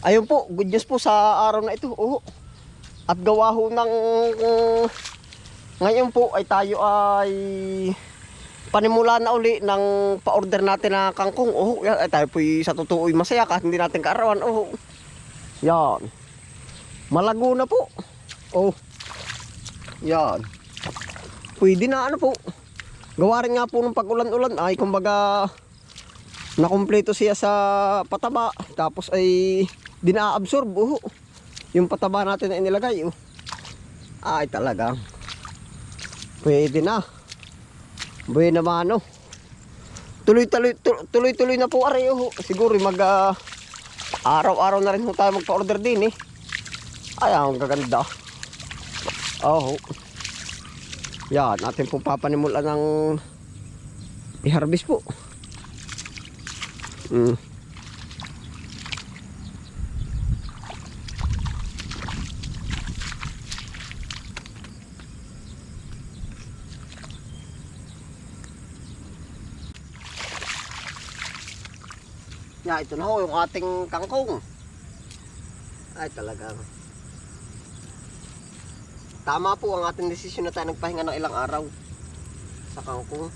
Ayun po, good news po sa araw na ito. Oo. At gawa ho ng mm, ngayon po ay tayo ay panimula na uli ng pa-order natin na kangkong. Yan, ay tayo po sa totoo ay masaya kahit hindi natin kaarawan. Oo. Yan. Malago na po. Oh. Yan. Pwede na ano po. Gawa rin nga po ng pag-ulan-ulan ay kumbaga nakumpleto siya sa pataba tapos ay dina-absorb oh. yung pataba natin na inilagay oh. ay talaga pwede na buhay na mano tuloy-tuloy tuloy-tuloy na po ari oh. siguro mag ah, araw-araw na rin tayo magpa-order din eh ay ang gaganda oh yan natin po papanimulan ng i-harvest po Mm. Ya, ito na ho yung ating kangkong. Ay, talagang. Tama po ang ating desisyon na tayo nagpahinga ng ilang araw sa kangkong.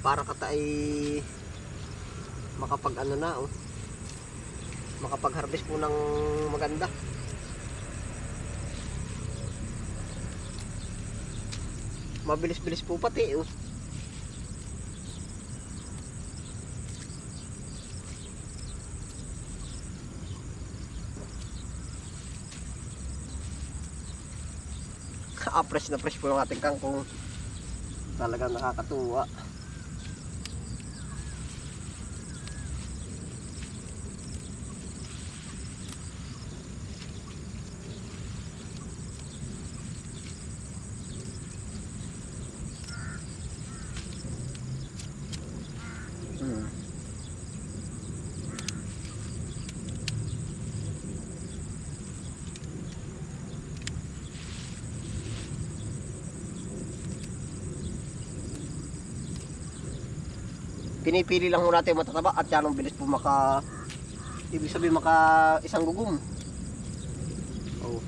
Para kata ay makapag ano na oh. Makapag harvest po ng maganda. Mabilis-bilis po pati oh. Ah, fresh na fresh po yung ating kangkong. Talagang nakakatuwa. Pinipili lang ho natin matataba at yan ang bilis po maka ibig sabihin maka isang gugum. Oh.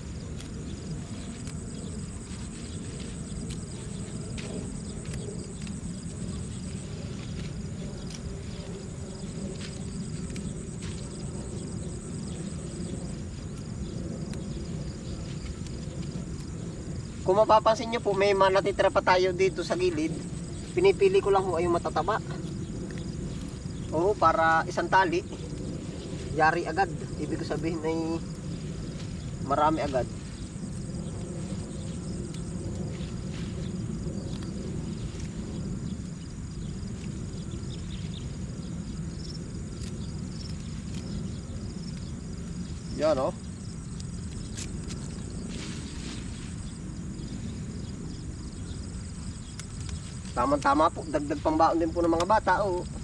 Kung mapapansin nyo po, may mga natitira pa tayo dito sa gilid. Pinipili ko lang ho ay matataba. Oo, para isang tali. Yari agad. Ibig sabihin ay marami agad. Yan oh. Tama-tama po, dagdag pambaon din po ng mga bata oh.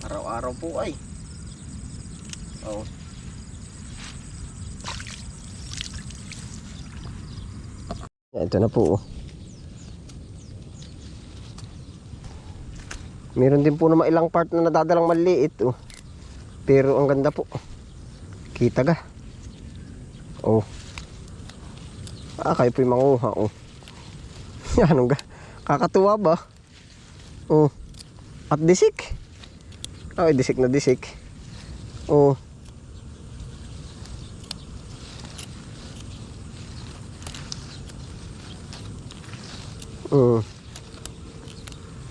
Araw-araw po ay. Oh. Ito na po. oh. Meron din po naman ilang part na nadadalang maliit. Oh. Pero ang ganda po. Kita ga. Oh. Ah, kayo po yung manguha. Oh. Yan, ang ga. Kakatuwa ba? Oh. At disik. Ay, disik na disik. Oh. Mm.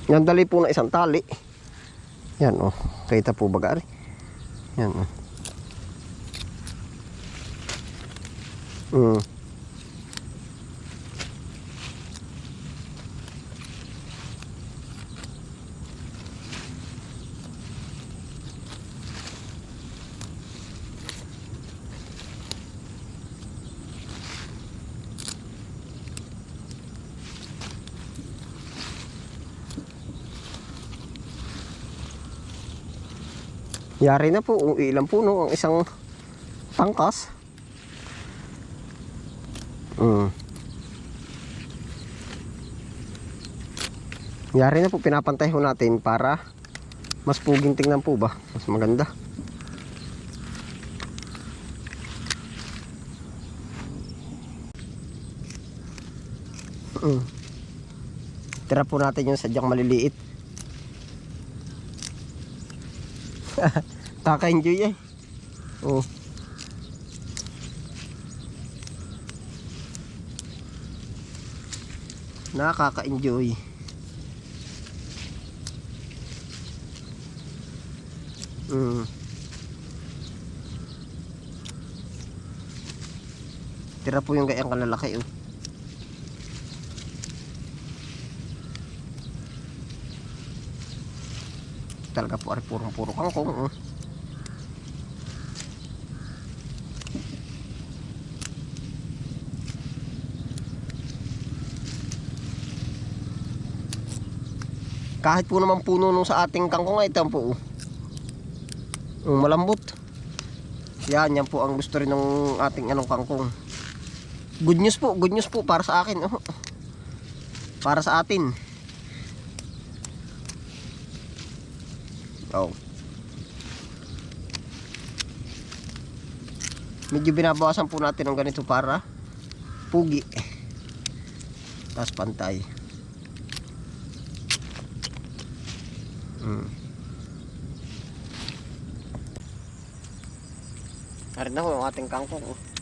Yan dali po na isang tali. Yan oh. Kita po ba gari? Yan oh. Mm. Yari na po, ilang puno ang isang tangkas. Mm. Yari na po, pinapantay ho natin para mas puging tingnan po ba. Mas maganda. Mm. Tira po natin yung sadyang maliliit. Kaka-enjoy eh. Oh. Nakaka-enjoy. Mm. Tira po yung gayang kalalaki oh. Talaga po ari purong-puro kangkong oh. Kahit po naman puno nung sa ating kangkong ay ito po. Oh, malambot. Yan, yan po ang gusto rin ng ating anong kangkong. Good news po, good news po para sa akin. Oh. Para sa atin. Oh. Medyo binabawasan po natin ng ganito para pugi. Tapos pantay. Hmm. Narin na ho ang ating kangkong. oh.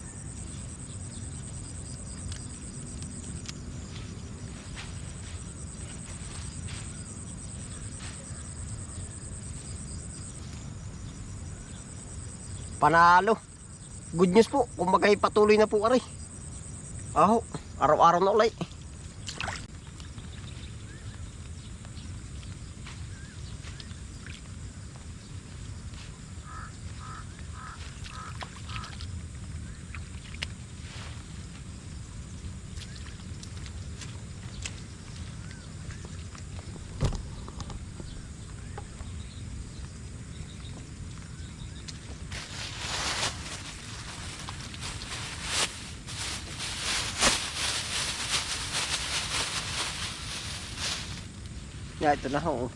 Panalo. Good news po. Kumbaga patuloy na po aray. Aho, araw-araw na ulay. Ya, ito na ho.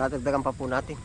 Dadagdagan pa po natin.